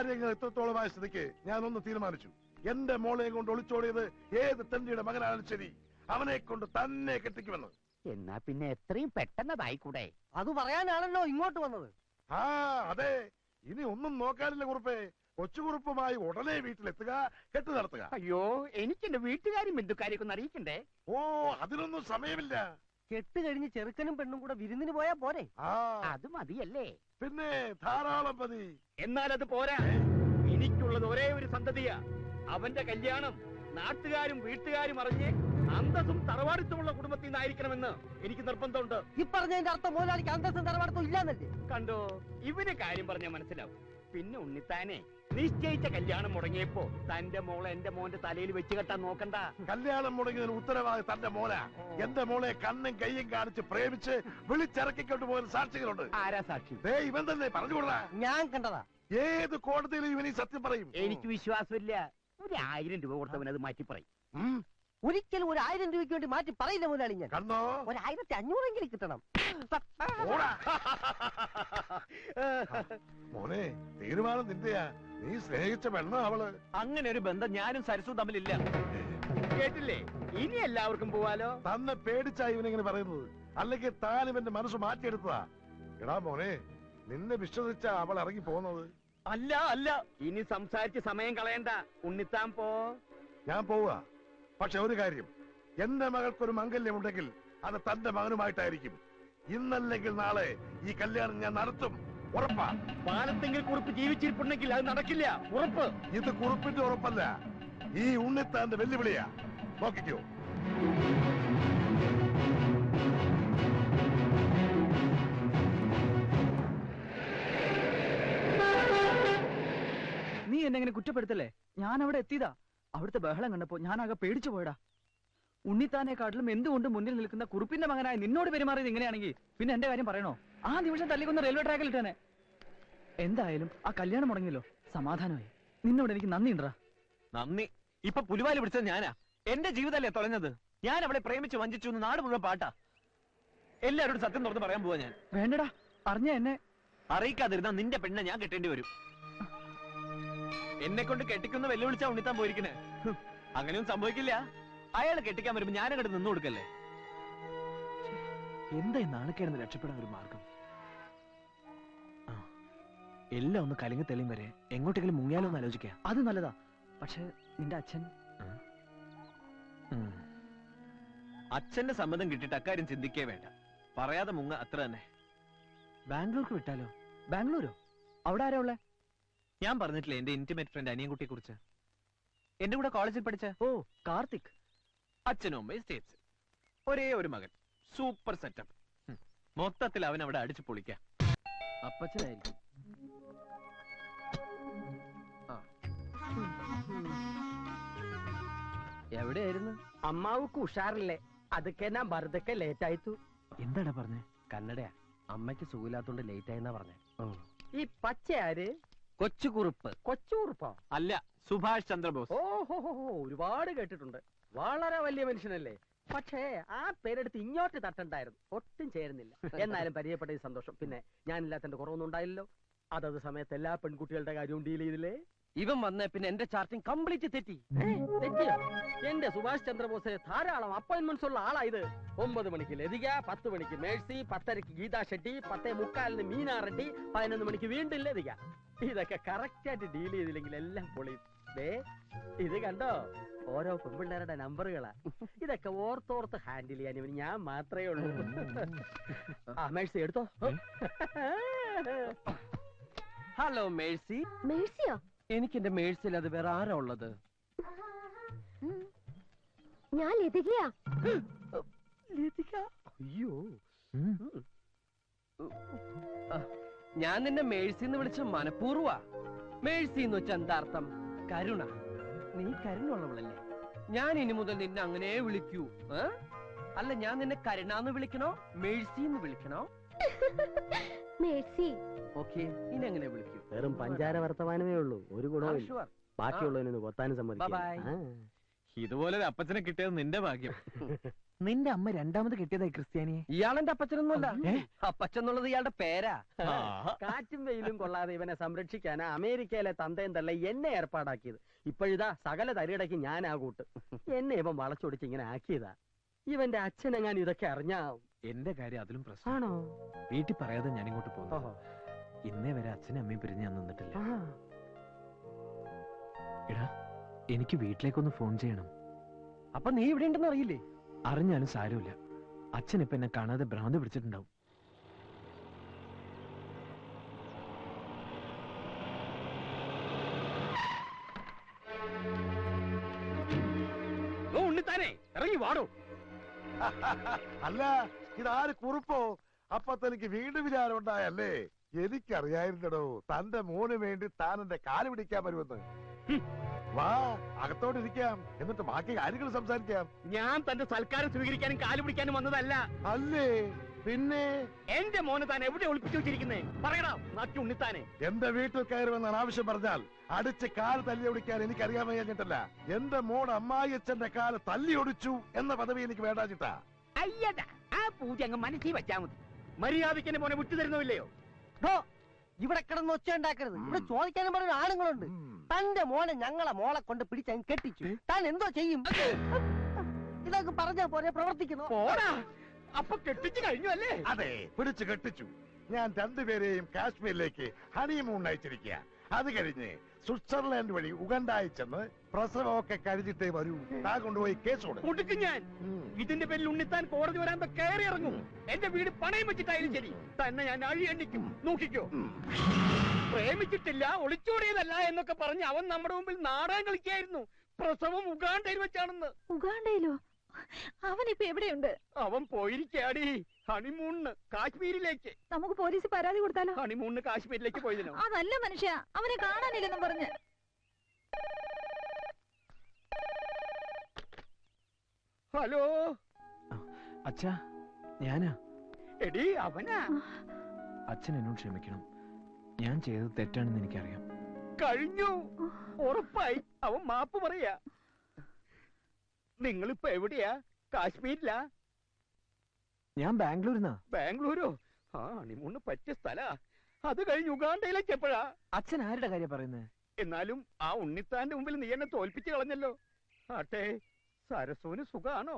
കാര്യങ്ങൾ എത്രത്തോളമായ സ്ഥിതിക്ക് ഞാനൊന്ന് തീരുമാനിച്ചു. എന്റെ മോളെ കൊണ്ട് ഒളിച്ചോടിയത് ഏത് തന്റെ മകനാണ് ശരി? അവനെ കൊണ്ട് തന്നെ കെട്ടിക്കുമെന്ന്. എന്നാ പിന്നെ എത്രയും പെട്ടെന്നതായി പെട്ടെന്നതായിക്കൂടെ? അത് പറയാനാണല്ലോ ഇങ്ങോട്ട് വന്നത്. ആ അതെ. ഇനി ഒന്നും നോക്കാനില്ല കുറുപ്പേ. കൊച്ചുകുറുപ്പുമായി ഉടനെ വീട്ടിലെത്തുക കെട്ടു നടത്തുക. അയ്യോ എനിക്ക് എന്റെ വീട്ടുകാരും ബന്ധുക്കാരെയൊക്കെ ഒന്ന് അറിയിക്കണ്ടേ? ഓ അതിനൊന്നും സമയമില്ല. കെട്ട് കഴിഞ്ഞ് ചെറുക്കനും പെണ്ണും കൂടെ വിരുന്നിന് പോയാ പോരെ? ആ. അത് മതിയല്ലേ? പിന്നെ ധാരാളം മതി എന്നാൽ അത് പോരാ. എനിക്കുള്ളത് ഒരേ ഒരു സന്തതിയാ. അവന്റെ കല്യാണം നാട്ടുകാരും വീട്ടുകാരും അറിഞ്ഞ് അന്തസ്സും തറവാടിത്തമുള്ള കുടുംബത്തിൽ നിന്നായിരിക്കണമെന്ന് എനിക്ക് നിർബന്ധമുണ്ട്. ഈ പറഞ്ഞതിന്റെ അർത്ഥം മുതലാളിക്ക് അന്തസ്സും തറവാടത്തും ഇല്ലാന്നല്ലേ? കണ്ടോ? ഇവന് കാര്യം പറഞ്ഞാൽ മനസ്സിലാവും. പിന്നെ ഉണ്ണിത്താനെ നിശ്ചയിച്ച കല്യാണം മുടങ്ങിയപ്പോ തന്റെ മോളെ എന്റെ മോന്റെ തലയിൽ വെച്ച് കെട്ടാൻ നോക്കണ്ട. കല്യാണം മുടങ്ങിയതിന് ഉത്തരവാദി തന്റെ മോന എന്റെ മോളെ കണ്ണും കയ്യും കാണിച്ച് പ്രേമിച്ച് വിളിച്ചിറക്കിക്കൊണ്ട് പോകുന്ന സാക്ഷികളുണ്ട്. ആരാ സാക്ഷി? ദേ ഇവൻ തന്നെ പറഞ്ഞുകൊള്ളാ ഞാൻ കണ്ടതാ. ഏത് കോടതിയിലും ഇവനീ സത്യം പറയും. എനിക്ക് വിശ്വാസമില്ല. ഒരു ആയിരം രൂപ കൊടുത്തവൻ അത് മാറ്റി പറയും. ഒരിക്കലും ഒരു ആയിരം രൂപയ്ക്ക് വേണ്ടി മാറ്റി പറയില്ല മുതലാളി ഞാൻ. കണ്ടോ ഒരു ആയിരത്തി അഞ്ഞൂറെങ്കിലും കിട്ടണം. മോനെ തീരുമാനം നിന്റെയാ. നീ സ്നേഹിച്ച പെണ്ണ അവൾ. അങ്ങനെ ഒരു ബന്ധം ഞാനും സരസും തമ്മിലില്ല. കേട്ടില്ലേ? ഇനി എല്ലാവർക്കും പോവാലോ? തന്നെ പേടിച്ചാ ഇവനിങ്ങനെ പറയുന്നത്. അല്ലെങ്കിൽ താൻ ഇവന്റെ മനസ്സ് മാറ്റിയെടുത്തതാ. എടാ മോനെ നിന്നെ വിശ്വസിച്ച അവൾ ഇറങ്ങി പോകുന്നത്. അല്ല അല്ല. ഇനി സംസാരിച്ച് സമയം കളയണ്ട. ഉണ്ണിത്താൻ പോ. ഞാൻ പോവുക പക്ഷെ ഒരു കാര്യം എന്റെ മകൾക്കൊരു മംഗല്യമുണ്ടെങ്കിൽ അത് തന്റെ മകനുമായിട്ടായിരിക്കും. ഇന്നല്ലെങ്കിൽ നാളെ ഈ കല്യാണം ഞാൻ നടത്തും. ഉറപ്പാ. പാലത്തെങ്കിൽ കുറിപ്പ് ജീവിച്ചിരിപ്പുണ്ടെങ്കിൽ അത് നടക്കില്ല. ഉറപ്പ്. ഇത് കുറിപ്പിന്റെ ഉറപ്പല്ല. ഈ ഉണ്ണിത്താന്റെ വെല്ലുവിളിയാ. നോക്കിക്കോ. നീ എന്നെ കുറ്റപ്പെടുത്തല്ലേ? ഞാൻ അവിടെ എത്തിയതാ. അവിടുത്തെ ബഹളം കണ്ടപ്പോ ഞാനാകെ പേടിച്ചു പോയടാ. ഉണ്ണിത്താനെക്കാട്ടിലും എന്തുകൊണ്ട് മുന്നിൽ നിൽക്കുന്ന കുറുപ്പിന്റെ മകനായ നിന്നോട് പെരുമാറിയത് ഇങ്ങനെയാണെങ്കിൽ പിന്നെ എന്റെ കാര്യം പറയണോ? ആ നിമിഷം തല്ലിക്കുന്ന റെയിൽവേ ട്രാക്കിൽ ഇട്ടേനെ. എന്തായാലും ആ കല്യാണം മുടങ്ങിയല്ലോ. സമാധാനമായി. നിന്നോട് എനിക്ക് നന്ദി ഉണ്ടാ നന്ദി. ഇപ്പൊ പുലിവാലി പിടിച്ചത് ഞാനാ. എന്റെ ജീവിതമല്ലേ തുളഞ്ഞത് ഞാൻ അവളെ പ്രേമിച്ച് വഞ്ചിച്ചു എന്ന് നാട് മുഴുവൻ പാട്ടാ. എല്ലാരോടും സത്യം തുറന്ന് പറയാൻ പോവാ ഞാൻ. വേണ്ടടാ. അറിഞ്ഞ എന്നെ. അറിയിക്കാതിരുന്ന നിന്റെ പെണ്ണെ ഞാൻ കെട്ടേണ്ടി വരും. എന്നെ കൊണ്ട് കെട്ടിക്കുന്ന വെല്ലുവിളിച്ചാ ഉണ്ണിത്താൻ പോയിരിക്കണേ അങ്ങനെയൊന്നും സംഭവിക്കില്ല. അയാൾ കെട്ടിക്കാൻ വരുമ്പോ ഞാൻ അങ്ങോട്ട് നിന്നു കൊടുക്കല്ലേ? എന്താ നാണക്കേടുന്ന് രക്ഷപ്പെടാൻ ഒരു മാർഗം? എല്ലാം ഒന്ന് കലങ്ങി തെളിയും വരെ എങ്ങോട്ടെങ്കിലും മുങ്ങിയാലോ എന്ന് ആലോചിക്കാം. അത് നല്ലതാ. പക്ഷെ നിന്റെ അച്ഛൻ? അച്ഛന്റെ സമ്മതം കിട്ടിയിട്ട് അക്കാര്യം ചിന്തിക്കേ വേണ്ട. പറയാതെ മുങ്ങ അത്ര തന്നെ. ബാംഗ്ലൂർക്ക് വിട്ടാലോ? ബാംഗ്ലൂരോ? അവിടെ ആരാ ഉള്ളേ? ഞാൻ പറഞ്ഞിട്ടില്ലേ എന്റെ ഇന്റിമേറ്റ് ഫ്രണ്ട് അനിയൻകുട്ടിയെ കുറിച്ച് എന്റെ കൂടെ കോളേജിൽ പഠിച്ച ഓ കാർത്തിക്. അച്ഛനും അമ്മയും സ്റ്റേറ്റ്സ് ഒരേ ഒരു മകൻ. സൂപ്പർ സെറ്റപ്പ് മൊത്തത്തിൽ അവൻ അവിടെ അടിച്ചു പൊളിക്കാം. അപ്പച്ചനായിരിക്കും. എവിടെയായിരുന്നു? അമ്മാവുക്ക് ഉഷാറില്ലേ? അതൊക്കെ ഞാൻ വെറുതെ ലേറ്റ് ആയിത്തു എന്താടാ പറഞ്ഞേ? കന്നഡയാ. അമ്മയ്ക്ക് സുഖമില്ലാത്തോണ്ട് ലേറ്റ് ആയെന്നാ പറഞ്ഞേ. ഈ പച്ച ആര് കൊച്ചുകുറുപ്പ്. കൊച്ചുകുറുപ്പോ? അല്ല സുഭാഷ് ചന്ദ്രബോസ്. ഓഹോ ഒരുപാട് കേട്ടിട്ടുണ്ട്. വളരെ വലിയ മനുഷ്യനല്ലേ? പക്ഷേ ആ പേരെടുത്ത് ഇങ്ങോട്ട് തട്ടണ്ടായിരുന്നു. ഒട്ടും ചേരുന്നില്ല. എന്നാലും പരിചയപ്പെട്ട സന്തോഷം. പിന്നെ ഞാനില്ലാത്തതിന്റെ കുറവൊന്നും ഉണ്ടായില്ലല്ലോ. അതത് സമയത്ത് എല്ലാ പെൺകുട്ടികളുടെ കാര്യവും ഡീൽ ചെയ്തില്ലേ? ഇവൻ വന്ന പിന്നെ എന്റെ ചാർട്ടിങ് കംപ്ലീറ്റ് തെറ്റി. തെറ്റിയാ? എന്റെ സുഭാഷ് ചന്ദ്രബോസ് ധാരാളം അപ്പോയിന്റ്മെന്റ്സ് ഉള്ള ആളാ ഇത് ഒമ്പത് മണിക്ക് ലതിക പത്ത് മണിക്ക് മേഴ്സി പത്തരക്ക് ഗീതാ ഷെട്ടി പത്തേ മുക്കാലിന് മീനാ റെഡ്ഡി പതിനൊന്ന് മണിക്ക് വീണ്ടും ലതിക. ഇതൊക്കെ കറക്റ്റ് ആയിട്ട് ഡീൽ ചെയ്തില്ലെങ്കിൽ എല്ലാം പൊളിയും. ദേ ഇത് കണ്ടോ? ഓരോ പെൺപിള്ളേരുടെ നമ്പറുകളാ ഇതൊക്കെ ഓർത്തോർത്ത് ഹാൻഡിൽ ചെയ്യാൻ ഇവന് ഞാൻ മാത്രമേ ഉള്ളൂ. ആ മേഴ്സി എടുത്തോ. Hello Mercy. മേഴ്സിയോ? എനിക്ക് എന്റെ മേഴ്സിൽ അത് വേറെ ആരാ ഉള്ളത്. ഞാൻ ലതികയാ. അയ്യോ. ഞാൻ നിന്നെ മേഴ്സി എന്ന് വിളിച്ച മനഃപൂർവ. മേഴ്സി എന്ന് വെച്ച എന്താർത്ഥം കരുണ. നീ കരുണുള്ളവളല്ലേ. ഞാൻ ഇനി മുതൽ നിന്നെ അങ്ങനെ വിളിക്കൂ. അല്ല ഞാൻ നിന്നെ കരുണ എന്ന് വിളിക്കണോ? മേഴ്സി എന്ന് വിളിക്കണോ? മേഴ്സി. ഓക്കെ ഇനി അങ്ങനെ വിളിക്കൂ? വെറും പഞ്ചാര വർത്തമാനമേ ഉള്ളൂ. ഒരു ഗുണവും ഇല്ല. ബാക്കിയുള്ളതിനൊന്ന് കൊത്താനും Bye bye. ഇതുപോലെ ഒരു അപ്പച്ചനെ കിട്ടിയത് നിന്റെ ഭാഗ്യം. നിന്റെ അമ്മ രണ്ടാമത് കിട്ടിയതായി ക്രിസ്ത്യാനിയെ. ഇയാളെന്റെ അപ്പച്ചനൊന്നുമല്ല? അപ്പച്ചെന്നുള്ളത് ഇയാളുടെ പേരാ. കാറ്റും വെയിലും കൊള്ളാതെ ഇവനെ സംരക്ഷിക്കാനാ അമേരിക്കയിലെ തന്തയും തള്ള എന്നെ ഏർപ്പാടാക്കിയത്. ഇപ്പോഴിതാ സകല തരികിടയ്ക്ക് ഞാൻ ആ കൂട്ട്. എന്നെ ഇവൻ വളച്ചൊടിച്ച് ഇങ്ങനെ ആക്കിയതാ. ഇവന്റെ അച്ഛനെങ്ങാൻ ഇതൊക്കെ അറിഞ്ഞാ എന്റെ കാര്യം അതിലും പ്രശ്നമാണോ വീട്ടിൽ പറയാതെ ഞാൻ ഇങ്ങോട്ട് പോകുന്നു ഇന്നേ വരെ അച്ഛനും അമ്മയും പിരിഞ്ഞ് ഞാൻ നിന്നിട്ടില്ല. എടാ എനിക്ക് വീട്ടിലേക്കൊന്ന് ഫോൺ ചെയ്യണം. അപ്പൊ നീ ഇവിടെ ഉണ്ടെന്ന് അറിയില്ലേ? അറിഞ്ഞാലും സാരമില്ല. അച്ഛൻ ഇപ്പൊ എന്നെ കാണാതെ ഭ്രാന്ത് പിടിച്ചിട്ടുണ്ടാവും. ഉണ്ണിത്താനെ ഇറങ്ങി വാടോ. അല്ല ഇതാര് കുറിപ്പോ? അപ്പൊ തനിക്ക് വീണ്ടും വിചാരം ഉണ്ടായല്ലേ? എനിക്കറിയായിരുന്നടോ തന്റെ മോന് വേണ്ടി താൻ എന്റെ കാൽ പിടിക്കാൻ വരുമെന്ന്. വാ അകത്തോട്ടിരിക്കാം എന്നിട്ട് ബാക്കി കാര്യങ്ങൾ സംസാരിക്കാം. ഞാൻ തന്റെ സൽക്കാരം സ്വീകരിക്കാനും കാൽ പിടിക്കാനും വന്നതല്ല. അല്ലേ? പിന്നെ? എന്റെ മോനെ താൻ എവിടെ ഒളിപ്പിച്ചു വെച്ചിരിക്കുന്നേ? പറയടാ നാട്ടി ഉണ്ണിത്താനെ. എന്റെ വീട്ടിൽ കയറി വന്നാണ് ആവശ്യം പറഞ്ഞാൽ അടിച്ച് കാൽ തല്ലി ഒടിക്കാൻ എനിക്ക് അറിയാൻ വയ്യാഞ്ഞിട്ടല്ല എന്റെ മോൻ അമ്മായി അച്ഛന്റെ കാൽ തല്ലി ഒടിച്ചു എന്ന പദവി എനിക്ക് വേണ്ടാഞ്ഞിട്ടാ അയ്യടാ. പൂജ അങ്ങ് മനസ്സിൽ വെച്ചാ മതി. മര്യാദയ്ക്ക് എന്നെ മോനെ വിട്ടു തരുന്നില്ലയോ ഇവിടെ കിടന്ന് ഒച്ച ഉണ്ടാക്കരുത്. ഇവിടെ ചോദിക്കാനും പറഞ്ഞ ആണുങ്ങളുണ്ട്. തന്റെ മോനെ ഞങ്ങളെ മോളെ കൊണ്ട് പിടിച്ചങ്ങ് കെട്ടിച്ചു. താൻ എന്തോ ചെയ്യും? ഇതൊക്കെ പറഞ്ഞാ പോരെ പ്രവർത്തിക്കുന്നു. പോടാ. അപ്പൊ കെട്ടിച്ചു കഴിഞ്ഞു അല്ലേ അതെ. പിടിച്ചു കെട്ടിച്ചു. ഞാൻ രണ്ടുപേരെയും കാശ്മീരിലേക്ക് ഹണിമൂൺ അയച്ചിരിക്കുക അത് കഴിഞ്ഞ് സ്വിറ്റ്സർലാൻഡ് വഴി ഉഗണ്ടായി ചെന്ന് പ്രസവമൊക്കെ കഴിഞ്ഞിട്ടേ വരൂ. താ കൊണ്ടുപോയി കേസ് കൊടുക്കും. ഞാൻ. ഇതിന്റെ പേരിൽ ഉണ്ണിത്താൻ കോടതി വരാൻ കയറി ഇറങ്ങും. എന്റെ വീട് പണയം വെച്ചിട്ടായാലും ശരി. തന്നെ ഞാൻ അഴി എണ്ണിക്കും. നോക്കിക്കോ. പ്രേമിച്ചിട്ടില്ല ഒളിച്ചോടിയതല്ല എന്നൊക്കെ പറഞ്ഞ് അവൻ നമ്മുടെ മുമ്പിൽ നാടകം കളിക്കായിരുന്നു. പ്രസവം ഉഗാണ്ടയിൽ വെച്ചാണെന്ന്. ഉഗാണ്ടയിലോ? അവൻ അവനിപ്പോ എവിടെയുണ്ട്? അവൻ പോയിരിക്കാടി. ഹണിമൂണിന് കാശ്മീരിലേക്ക്. നമുക്ക് പോലീസ് പരാതി കൊടുത്താലോ? ഹണിമൂണിന് കാശ്മീരിലേക്ക് പോയതിനോ? അതല്ല മനുഷ്യ അവനെ കാണാനില്ലെന്നും പറഞ്ഞ്. ഹലോ? അച്ഛാ ഞാനാ? എടി അവനാ? അച്ഛൻ എന്നോട് ക്ഷമിക്കണം. ഞാൻ ചെയ്തത് തെറ്റാണെന്ന് എനിക്കറിയാം. കഴിഞ്ഞു. ഉറപ്പായി. അവൻ മാപ്പ് പറയാ. നിങ്ങളിപ്പോ എവിടെയാ? കാശ്മീരിലാ? ഞാൻ ബാംഗ്ലൂരിന്നാ. ബാംഗ്ലൂരോ? ആ ഹണിമൂണ് പറ്റിയ സ്ഥലാ. അത് കഴിഞ്ഞ് ഉഗാണ്ടയിലേക്ക് എപ്പോഴാ അച്ഛൻ ആരുടെ കാര്യം പറയുന്നത് എന്നാലും ആ ഉണ്ണിത്താന്റെ മുമ്പിൽ നീ എന്നെ തോൽപ്പിച്ചു കളഞ്ഞല്ലോ. ആട്ടെ സരസുവിന് സുഖാണോ?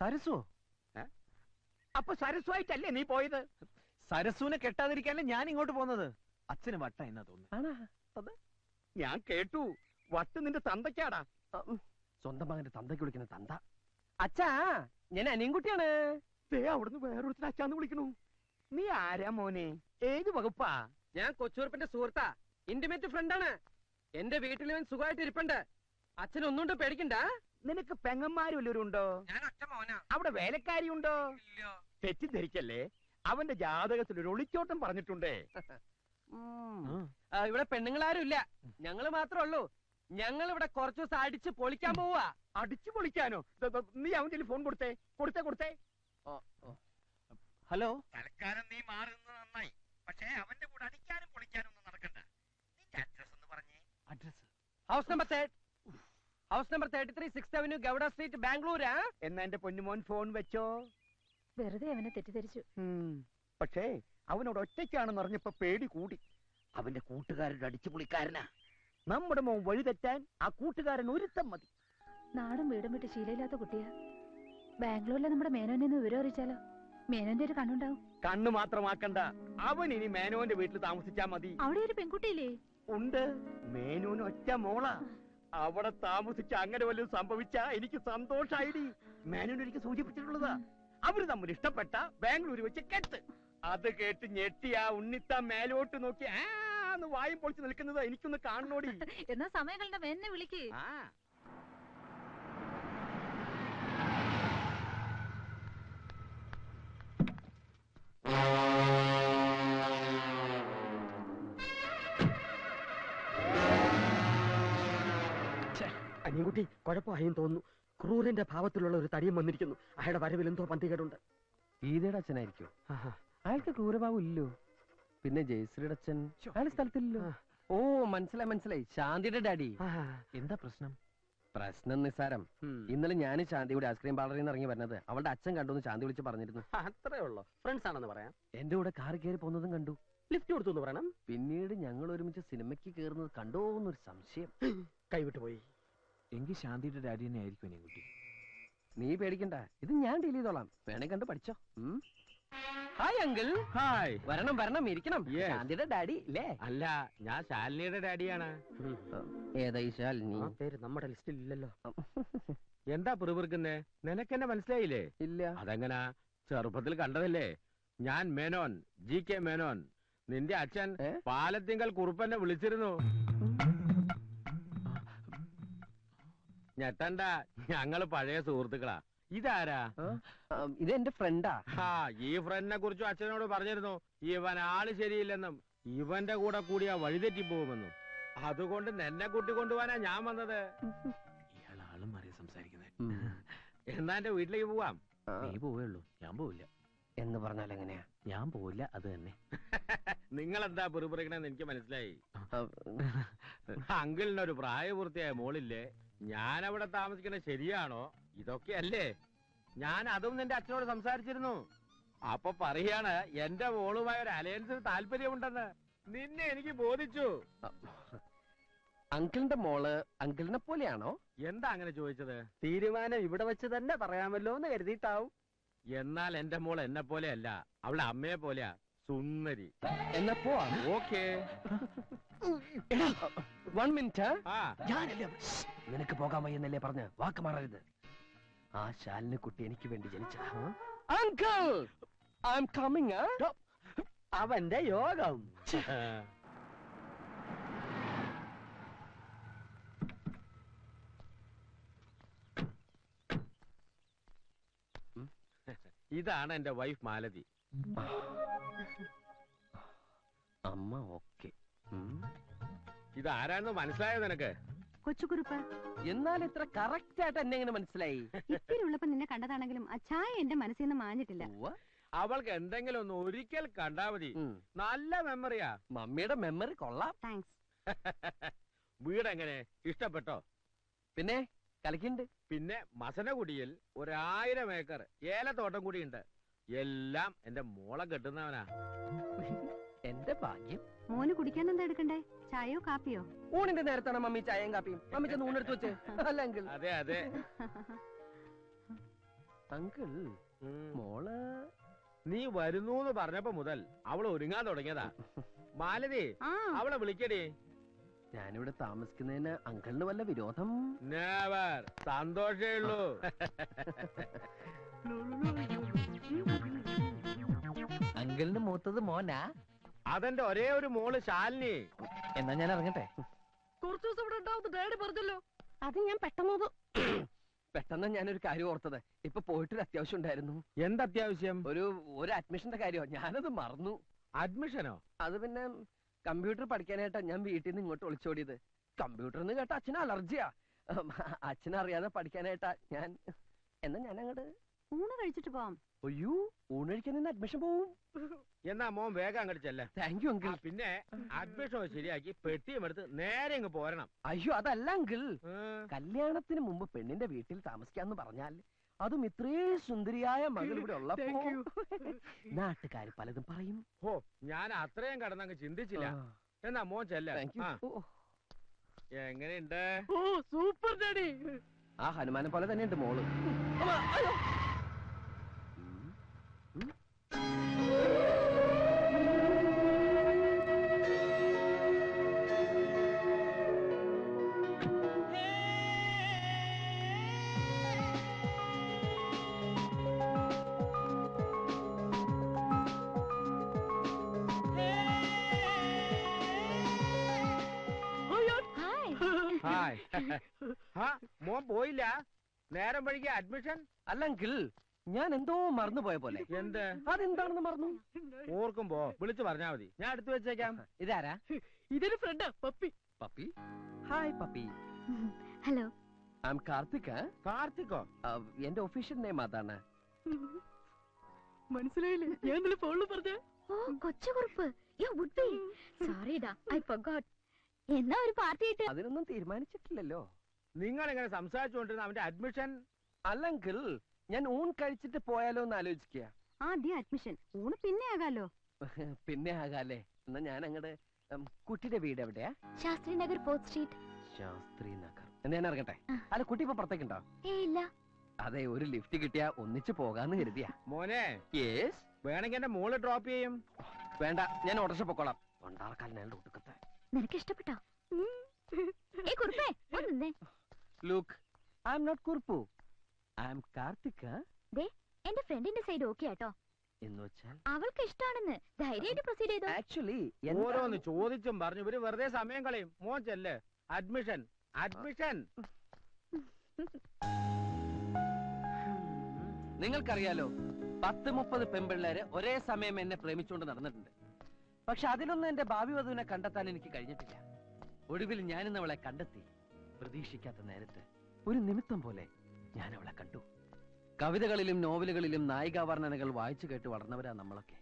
സരസോ? അപ്പൊ സരസുവായിട്ടല്ലേ നീ പോയത്? സരസുവിനെ കെട്ടാതിരിക്കാനല്ലേ ഞാൻ ഇങ്ങോട്ട് പോകുന്നത് അച്ഛന് വട്ട എന്നാ തോന്നുന്നു. ഞാൻ കേട്ടു. വട്ട് നിന്റെ തന്തയ്ക്കാടാ. സ്വന്തം മകന്റെ തന്തയ്ക്ക് വിളിക്കുന്ന തന്ത. അച്ഛാ ഞാൻ അനിയൻകുട്ടിയാണ്. ദേ അവിടുന്ന് വേറൊരുത്തിന് അച്ഛാന്ന് വിളിക്കണു. നീ ആരാ മോനെ? ഏത് വകുപ്പാ? ഞാൻ കൊച്ചുറുപ്പിന്റെ സുഹൃത്താ. ഇന്റിമേറ്റ് ഫ്രണ്ടാണ് എന്റെ വീട്ടിൽ ഇവൻ സുഖമായിട്ട് ഇരിപ്പുണ്ട്. അച്ഛൻ ഒന്നുകൊണ്ട് പേടിക്കണ്ട. നിനക്ക് പെങ്ങന്മാരും വല്ലവരും ഉണ്ടോ ഞാൻ ഒറ്റ മോനാ. അവിടെ വേലക്കാരി ഉണ്ടോ തെറ്റിദ്ധരിക്കല്ലേ? അവന്റെ ജാതകത്തിൽ ഒരു ഒളിച്ചോട്ടം പറഞ്ഞിട്ടുണ്ടേ. ആ, ഇവിടെ പെണ്ണുങ്ങളാരും ഇല്ല. ഞങ്ങൾ മാത്രമേ ഉള്ളൂ. ഞങ്ങൾ ഇവിടെ കുറച്ചു ദിവസം അടിച്ച് പൊളിക്കാൻ പോവാ അടിച്ചു പൊളിക്കാനോ? ദ- ദ- നീ അവന്റെ ഫോൺ കൊടുത്തേ. കൊടുത്തേ കൊടുത്തേ. ഹലോ? തൽക്കാലം നീ മാറുന്നത് നന്നായി. പക്ഷേ അവന്റെ കൂടെ അടിക്കാനും പൊളിക്കാനും ഒന്നും നടക്കണ്ട. നിന്റെ അഡ്രസ് ഒന്ന് പറഞ്ഞേ. Address house number third house number thirty three six avenue Gowda street ബാംഗ്ലൂരാ എന്നാ എന്റെ പൊന്നുമോൻ ഫോൺ വെച്ചോ? വെറുതെ അവനെ തെറ്റിദ്ധരിച്ചു. പക്ഷേ അവനോട് ഒറ്റയ്ക്കാണെന്ന് അറിഞ്ഞപ്പോ പേടി കൂടി. അവന്റെ കൂട്ടുകാരുടെ അടിച്ചു പൊളിക്കാരനാ. നമ്മുടെ മോൻ വഴി തെറ്റാൻ ആ കൂട്ടുകാരൻ ഒരുത്തം മതി. നാടും വീടും വിട്ട് ശീലയില്ലാത്ത കുട്ടിയാ. ബാംഗ്ലൂരിലെ നമ്മുടെ മേനോനെ വിവരം അറിയിച്ചാലോ? മേനോന്റെ ഒരു കണ്ണുണ്ടാവും. കണ്ണു മാത്രമാക്കണ്ട. അവൻ ഇനി മേനോന്റെ വീട്ടിൽ താമസിച്ചാ മതി. അവിടെ ഒരു പെൺകുട്ടിയില്ലേ? ഉണ്ട്. മേനോന് ഒറ്റ മോളാ. അവിടെ താമസിച്ച അങ്ങനെ വല്ലതും സംഭവിച്ച എനിക്ക് സന്തോഷായിടി. മേനോൻ എനിക്ക് സൂചിപ്പിച്ചിട്ടുള്ളതാ. അവർ തമ്മിൽ ഇഷ്ടപ്പെട്ട ബാംഗ്ലൂർ വെച്ച് കെട്ട്. അത് കേട്ട് ഞെട്ടി ആ ഉണ്ണിത്ത മേലോട്ട് നോക്കി ആ വായും പൊളിച്ച് നിൽക്കുന്നത് എനിക്കൊന്ന് കാണണോടി. എന്നാ സമയങ്ങളുടെ മേനെ വിളിക്ക്. അനിയൻകുട്ടി കുഴപ്പമായും തോന്നുന്നു. ക്രൂരന്റെ ഭാവത്തിലുള്ള ഒരു തടിയും വന്നിരിക്കുന്നു. അയാളുടെ വരവിൽ എന്തോ പന്തികേടുണ്ട്. ഗീതയുടെ അച്ഛനായിരിക്കും. അയാൾക്ക് ക്രൂരഭാവം ഇല്ലോ. പിന്നെ ജയശ്രീയുടെ അച്ഛൻ. അയാളുടെ സ്ഥലത്തില്ലല്ലോ ഓ മനസ്സിലായി മനസ്സിലായി. ശാന്തിയുടെ ഡാഡി. എന്താ പ്രശ്നം? പ്രശ്നം നിസ്സാരം. ഇന്നലെ ഞാൻ ശാന്തിയുടെ ഐസ്ക്രീം പാർലറിൽ നിന്ന് ഇറങ്ങി വരുന്നത് അവളുടെ അച്ഛൻ കണ്ടു എന്ന് ശാന്തി വിളിച്ച് പറഞ്ഞിരുന്നു. അത്രേ ഉള്ളൂ. ഫ്രണ്ട്സ് ആണെന്ന് പറയാം. എന്റെ കൂടെ കാർ കയറി പോകുന്നതും കണ്ടു. ലിഫ്റ്റ് കൊടുത്തു എന്ന് പറയണം. പിന്നീട് ഞങ്ങൾ ഒരുമിച്ച് സിനിമയ്ക്ക് കയറുന്നത് കണ്ടോ എന്നൊരു സംശയം. കൈവിട്ടു പോയി. എങ്കിൽ ശാന്തിയുടെ ഡാഡി തന്നെ ആയിരിക്കും കുട്ടി. നീ പേടിക്കണ്ട. ഇത് ഞാൻ ഡീൽ ചെയ്തോളാം. വേണേ കണ്ട് പഠിച്ചോ. ഉം. ഹായ് അങ്കിൾ ഹായ് വരണം വരണം ഇരിക്കണം. ശാന്തിയുടെ ഡാഡി ഇല്ലേ? അല്ല ഞാൻ ശാലിനിയുടെ ഡാഡിയാണ്. ഏതായി ശാലിനി? പേര് നമ്മുടെ ലിസ്റ്റിൽ ഇല്ലല്ലോ. എന്താ പിറുപിറുക്കുന്നേ? നിനക്കെന്നെ മനസ്സിലായില്ലേ? ഇല്ല. അതെങ്ങനാ? ചെറുപ്പത്തിൽ കണ്ടതല്ലേ? ഞാൻ മേനോൻ ജി കെ മേനോൻ. നിന്റെ അച്ഛൻ? പാലത്തിങ്കൽ കുറുപ്പന്നെ വിളിച്ചിരുന്നു. ഞെട്ടണ്ട ഞങ്ങൾ പഴയ സുഹൃത്തുക്കളാ. ഇതാരാ? ഇതെന്റെ ഇത് എന്റെ ഫ്രണ്ടാ. ആ ഈ ഫ്രണ്ടിനെ കുറിച്ചും അച്ഛനോട് പറഞ്ഞിരുന്നു. ഇവൻ ആൾ ശരിയില്ലെന്നും ഇവന്റെ കൂടെ കൂടിയാ വഴിതെറ്റി പോകുമെന്നും. അതുകൊണ്ട് നിന്നെ കൂട്ടിക്കൊണ്ടുപോവാനാ ഞാൻ വന്നത്. ഇയാളാളും മാറി സംസാരിക്കുന്നത് എന്നാ എന്റെ വീട്ടിലേക്ക് പോവാം. നീ പോവുള്ളൂ ഞാൻ പോവില്ല. എന്ന് പറഞ്ഞാൽ എങ്ങനെയാ? ഞാൻ പോവില്ല അത് തന്നെ. നിങ്ങൾ എന്താ പെറുപിറക്കണെന്ന് എനിക്ക് മനസ്സിലായി. അങ്കിളിനൊരു പ്രായപൂർത്തിയായ മോളില്ലേ? ഞാൻ അവിടെ താമസിക്കുന്നത് ശരിയാണോ? ഇതൊക്കെയല്ലേ? ഞാൻ അതും നിന്റെ അച്ഛനോട് സംസാരിച്ചിരുന്നു. അപ്പൊ പറയാണ് എന്റെ മോളുമായ ഒരു അലയൻസിന് താല്പര്യമുണ്ടെന്ന്. നിന്നെ എനിക്ക് ബോധിച്ചു. അങ്കിളിന്റെ മോൾ അങ്കിളിനെ പോലെയാണോ? എന്താ അങ്ങനെ ചോദിച്ചത്? തീരുമാനം ഇവിടെ വെച്ച് തന്നെ പറയാമല്ലോ എന്ന് കരുതിയിട്ടാവും. എന്നാൽ എന്റെ മോൾ എന്നെ പോലെയല്ല. അവളെ അമ്മയെ പോലെയാ. സുന്ദരി. എന്നാ പോവാ. ഓക്കേ. വൺ മിനിറ്റ് ഞാനല്ലേ നിനക്ക് പോകാൻ വയ്യെന്നല്ലേ പറഞ്ഞ് വാക്ക് മാറരുത്. ആ ശാലിന് കുട്ടി എനിക്ക് വേണ്ടി ജനിച്ചതാ. അങ്കിൾ ഐ എം കമ്മിങ് അവന്റെ യോഗം. ഇതാണ് എന്റെ വൈഫ് മാലതി. അമ്മ ഓക്കെ. ഇത് ആരാണെന്ന് മനസ്സിലായോ നിനക്ക്? കൊച്ചുകുറുപ്പ്. എന്നാൽ ഇത്ര കറക്റ്റ് ആയിട്ട് എന്നെ എങ്ങനെ മനസ്സിലായി? ഇത്തിരി ഉള്ളപ്പോ നിന്നെ കണ്ടതാണെങ്കിലും ആ ചായ എന്റെ മനസ്സിൽ നിന്ന് മാഞ്ഞിട്ടില്ല അവൾക്ക് എന്തെങ്കിലും ഒന്ന് ഒരിക്കൽ കണ്ടാ മതി. നല്ല മെമ്മറിയാ മമ്മിയുടെ മെമ്മറി കൊള്ളാം. താങ്ക്സ് വീട് എങ്ങനെ ഇഷ്ടപ്പെട്ടോ? പിന്നെ കളിക്കുന്നുണ്ട് പിന്നെ മസനകുടിയിൽ ഒരായിരം ഏക്കർ ഏലത്തോട്ടം കൂടിയുണ്ട് എല്ലാം എന്റെ മോളെ കെട്ടുന്നവനാ. എന്റെ ഭാഗ്യം. മോന് കുടിക്കാൻ എന്താ എടുക്കണ്ടേ? ചായയോ കാപ്പിയോ? ഊണിന്റെ നേരത്താണ് മമ്മി ചായയും കാപ്പിയും. മമ്മി ചെന്ന് ഊണെടുത്ത് വെച്ച്. അല്ല അങ്കിൾ അതെ അതെ. അങ്കിൾ മോൾ. നീ വരുന്നൂന്ന് പറഞ്ഞപ്പോ മുതൽ അവൾ ഒരുങ്ങാൻ തുടങ്ങിയതാ. മാലതി അവളെ വിളിക്കടി. ഞാനിവിടെ താമസിക്കുന്നതിന് അങ്കിളിന് വല്ല വിരോധം? നേവർ സന്തോഷേ ഉള്ളൂ. അങ്കിളിന് മൂത്തത് മോനാ? അതെന്റെ ഒരേ ഒരു മോൾ ശാലിനി. എന്നാ ഞാൻ ഇറങ്ങട്ടെ? കുറച്ചു ദിവസം ഇവിടെ ഉണ്ടാവും ഡാഡി പറഞ്ഞല്ലോ. അത് ഞാൻ പെട്ടെന്ന് പെട്ടെന്ന് ഞാനൊരു കാര്യം ഓർത്തത്. ഇപ്പൊ പോയിട്ടൊരു അത്യാവശ്യം ഉണ്ടായിരുന്നു. എന്തത്യാവശ്യം? ഒരു ഒരു അഡ്മിഷന്റെ കാര്യമോ ഞാനത് മറന്നു. അഡ്മിഷനോ? അത് പിന്നെ കമ്പ്യൂട്ടർ പഠിക്കാനായിട്ടാ ഞാൻ വീട്ടിൽ നിന്ന് ഇങ്ങോട്ട് ഒളിച്ചോടിയത്. കമ്പ്യൂട്ടർ എന്ന് കേട്ട അച്ഛന് അലർജിയാ. അച്ഛനറിയാതെ പഠിക്കാനായിട്ടാ ഞാൻ എന്നാ ഞാൻ അങ്ങോട്ട് ഊണ് കഴിച്ചിട്ട് പോവാം. അയ്യോ ഊണ് കഴിക്കാൻ നിന്ന് അഡ്മിഷൻ പോവും. എന്നാ മോൻ വേഗം അങ്ങടിച്ചല്ലേ ചെല്ലേ. താങ്ക് യു അങ്കിൾ പിന്നെ അഡ്മിഷൻ ശരിയാക്കി പെട്ടിയും എടുത്ത് നേരെ അങ്ങ് പോരണം. അയ്യോ അതല്ല അങ്കിൾ കല്യാണത്തിന് മുമ്പ് പെണ്ണിന്റെ വീട്ടിൽ താമസിക്കാന്ന് പറഞ്ഞാൽ അതും ഇത്രേ സുന്ദരിയായ മകൾ ഇവിടെ ഉള്ളപ്പോ നാട്ടുകാർ പലതും പറയും. ഓ ഞാൻ അത്രയും കടന്നങ്ങ് ചിന്തിച്ചില്ല. എന്നാ മോൻ ചെല്ല. എങ്ങനെയുണ്ട്? Oh super daddy. ആ ഹനുമാനെ പോലെ തന്നെയുണ്ട് മോൾ. ഉം. ഹായ് ഹായ് ഹാ മോൻ പോയില്ല നേരം വഴിക്ക് അഡ്മിഷൻ അല്ല അങ്കിൾ ഞാൻ എന്തോ മറന്നു പോയ പോലെ. എന്ത്? അതെന്താണെന്ന് മറന്നു? ഓർക്കുമ്പോ വിളിച്ചു പറഞ്ഞാ മതി. ഞാൻ എടുത്തു വെച്ചേക്കാം. ഇതാരാ? ഇതൊരു ഫ്രണ്ടാ puppy. Puppy? Hi puppy. Hello. I am Karthik കാർത്തിക്കോ? എന്റെ ഒഫീഷ്യൽ നെയിം അതാണ്. മനസ്സിലായില്ലേ? ഞാൻ ഇന്നലെ ഫോണിൽ പറഞ്ഞ. ഓ Kochukurup you would be sorry ഡാ ഐ ഫർഗോട്ട് എന്നാ ഒരു പാർട്ടി അതിനൊന്നും തീരുമാനിച്ചിട്ടില്ലല്ലോ. നിങ്ങൾ ഇങ്ങനെ സംസാരിച്ചുകൊണ്ടിരുന്ന അവന്റെ അഡ്മിഷൻ അല്ലെങ്കിൽ ഞാൻ ഊൺ കഴിച്ചിട്ട് പോയാലോ എന്ന് ആലോചിക്കുക. ആദ്യം അഡ്മിഷൻ ഊണ് പിന്നെ ആകാലോ? പിന്നെ ആകാല്ലേ എന്നാ ഞാൻ അങ്ങട് കുട്ടിയുടെ വീട് എവിടെയാ? Shastri Nagar port street. Shastri Nagar. എന്നാ ഞാൻ ഇറങ്ങട്ടെ? അല്ല കുട്ടി ഇപ്പൊ പുറത്തേക്കുണ്ടോ? ഇല്ല. അതെ ഒരു ലിഫ്റ്റ് കിട്ടിയാ ഒന്നിച്ചു പോകാന്ന് കരുതിയാ. മോനെ യേസ് വേണമെങ്കിൽ എന്റെ മോൾ ഡ്രോപ്പ് ചെയ്യും. വേണ്ട ഞാൻ ഓട്ടർഷ പൊക്കോളാം. കൊണ്ടാർക്കാലിനാണ് ഒട്ടുക്കത്തെ നിനക്ക് ഇഷ്ടപ്പെട്ടോ ഏ കുറുപ്പേ look I am not Kurup I am Karthika എന്റെ ഫ്രണ്ടിന്റെ സൈഡ് ഓക്കെ ആട്ടോ. എന്ന് വെച്ചാൽ? അവൾക്ക് ഇഷ്ടാണെന്ന് ധൈര്യമായിട്ട് പ്രൊസീഡ് ചെയ്തോ? ആക്ച്വലി ഓരോന്ന് ചോദിച്ചും പറഞ്ഞു. ഇവർ വെറുതെ സമയം കളയും. മോച്ചല്ലേ? ചെല്ല് അഡ്മിഷൻ അഡ്മിഷൻ നിങ്ങൾക്കറിയാലോ പത്ത് മുപ്പത് പെൺപിള്ളേര് ഒരേ സമയം എന്നെ പ്രേമിച്ചുകൊണ്ട് നടന്നിട്ടുണ്ട്. പക്ഷെ അതിലൊന്നും എന്റെ ഭാവി വധുവിനെ കണ്ടെത്താൻ എനിക്ക് കഴിഞ്ഞിട്ടില്ല. ഒടുവിൽ ഞാനിന്ന് അവളെ കണ്ടെത്തി. പ്രതീക്ഷിക്കാത്ത നേരത്ത് ഒരു നിമിത്തം പോലെ ഞാൻ അവളെ കണ്ടു. കവിതകളിലും നോവലുകളിലും നായികാ വർണനകൾ വായിച്ചു കേട്ട് വളർന്നവരാ നമ്മളൊക്കെ.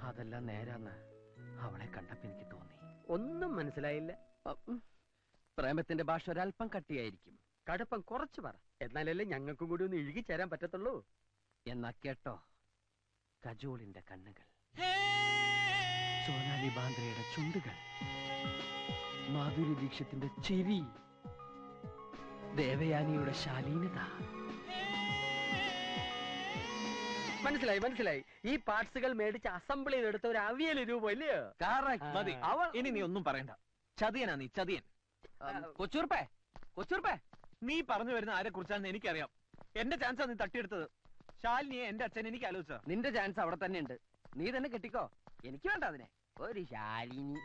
അതെല്ലാം നേരാന്ന് അവളെ കണ്ടപ്പോ എനിക്ക് തോന്നി. ഒന്നും മനസ്സിലായില്ല. പ്രേമത്തിന്റെ ഭാഷ ഒരല്പം കട്ടിയായിരിക്കും. കടുപ്പം കുറച്ച് പറ. എന്നാലല്ലേ ഞങ്ങൾക്കും കൂടി ഒന്ന് ഇഴുകി ചേരാൻ പറ്റത്തുള്ളൂ? എന്നാ കേട്ടോ കജോളിന്റെ കണ്ണുകൾ. സോനാലി ബാന്ദ്രയുടെ ചുണ്ടുകൾ. മാധുരി ദീക്ഷത്തിന്റെ ചിരി. ദേവയാനിയുടെ ശാലീനത. മനസ്സിലായി മനസ്സിലായി. ഈ പാർട്സുകൾ മേടിച്ച് അസംബിൾ ചെയ്തെടുത്ത ഒരു അവിയൽ രൂപം ഇല്ലയോ. മതി. അവൾ ഇനി നീ ഒന്നും പറയണ്ട. ചതിയനാ നീ ചതിയൻ. കൊച്ചൂർപ്പേ കൊച്ചൂർപ്പേ. നീ പറഞ്ഞു വരുന്ന ആരെ കുറിച്ചാണെന്ന് എനിക്കറിയാം. എന്റെ ചാൻസാ നീ തട്ടിയെടുത്തത്. ശാലിനിയെ എന്റെ അച്ഛൻ എനിക്ക് ആലോചിച്ച നിന്റെ ചാൻസ് അവിടെ തന്നെ ഉണ്ട്. നീ തന്നെ കെട്ടിക്കോ. എനിക്ക് വേണ്ട അതിനെ. ഒരു ശാലിനി.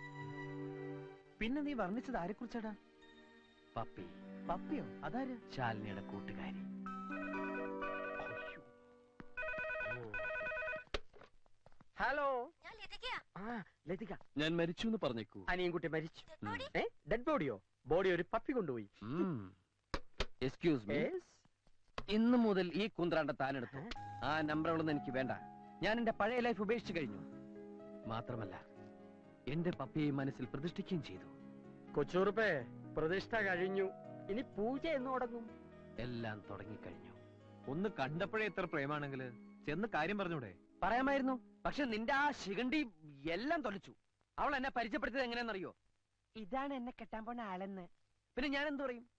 പിന്നെ നീ വർണിച്ചത് ആരെ കുറിച്ചാടാ? പപ്പി. പപ്പിയോ? അതാര്? ശാലിനിയുടെ കൂട്ടുകാരി. ഹലോ. ആ ലതിക. ഞാൻ മരിച്ചു എന്ന് പറഞ്ഞേക്കൂ. അനിയൻകുട്ടി മരിച്ചു. ഡെഡ് ബോഡിയോ ബോഡി ഒരു പപ്പി കൊണ്ടുപോയി. Excuse me. ഇന്ന് മുതൽ ഈ കുന്ത്രാണ്ട താനെടുത്തു. ആ നമ്പറുകളൊന്നും എനിക്ക് വേണ്ട. ഞാൻ എന്റെ പഴയ ലൈഫ് ഉപേക്ഷിച്ചു കഴിഞ്ഞു. മാത്രമല്ല എന്റെ പപ്പിയെ മനസ്സിൽ പ്രതിഷ്ഠിക്കുകയും ചെയ്തു. കൊച്ചൂറുപ്പേ പ്രതിഷ്ഠ കഴിഞ്ഞു. ഇനി പൂജ എന്ന് തുടങ്ങും. എല്ലാം തുടങ്ങിക്കഴിഞ്ഞു. ഒന്ന് കണ്ടപ്പോഴേ എത്ര പ്രേമാണെങ്കിൽ. ചെന്ന് കാര്യം പറഞ്ഞൂടെ? പറയാമായിരുന്നു. പക്ഷെ നിന്റെ ആ ശിഖണ്ഡി എല്ലാം തൊലച്ചു. അവൾ എന്നെ പരിചയപ്പെടുത്തിയത് എങ്ങനെയാണെന്നറിയോ? ഇതാണ് എന്നെ കെട്ടാൻ പോണ ആളെന്ന്. പിന്നെ ഞാൻ എന്തു പറയും?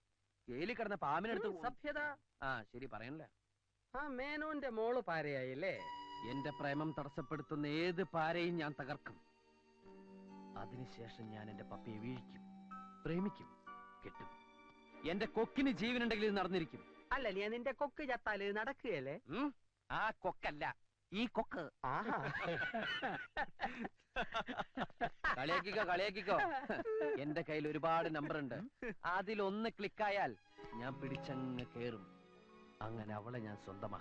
ജയിലിൽ കിടന്ന പാമ്പിനെടുത്ത് സഭ്യത. ആ ശരി പറയണല്ലേ. ആ മേനോന്റെ മോൾ പാരയായില്ലേ? എന്റെ പ്രേമം തടസ്സപ്പെടുത്തുന്ന ഏത് പാരയും ഞാൻ തകർക്കും. അതിനുശേഷം ഞാൻ എന്റെ പപ്പയെ വീഴിക്കും പ്രേമിക്കും കെട്ടും. എന്റെ കൊക്കിന് ജീവനുണ്ടെങ്കിൽ ഇത് നടന്നിരിക്കും. അല്ല നീ നിന്റെ കൊക്ക് ചത്താൽ നടക്കുകയല്ലേ? ആ കൊക്കല്ല ഈ കൊക്ക്. കളിയാക്കിക്കോ കളിയാക്കിക്കോ. എന്റെ കയ്യിൽ ഒരുപാട് നമ്പർ ഉണ്ട് അതിലൊന്ന് ക്ലിക്കായാൽ ഞാൻ പിടിച്ചങ്ങ് കേറും. അങ്ങനെ അവളെ ഞാൻ സ്വന്തമാക്കും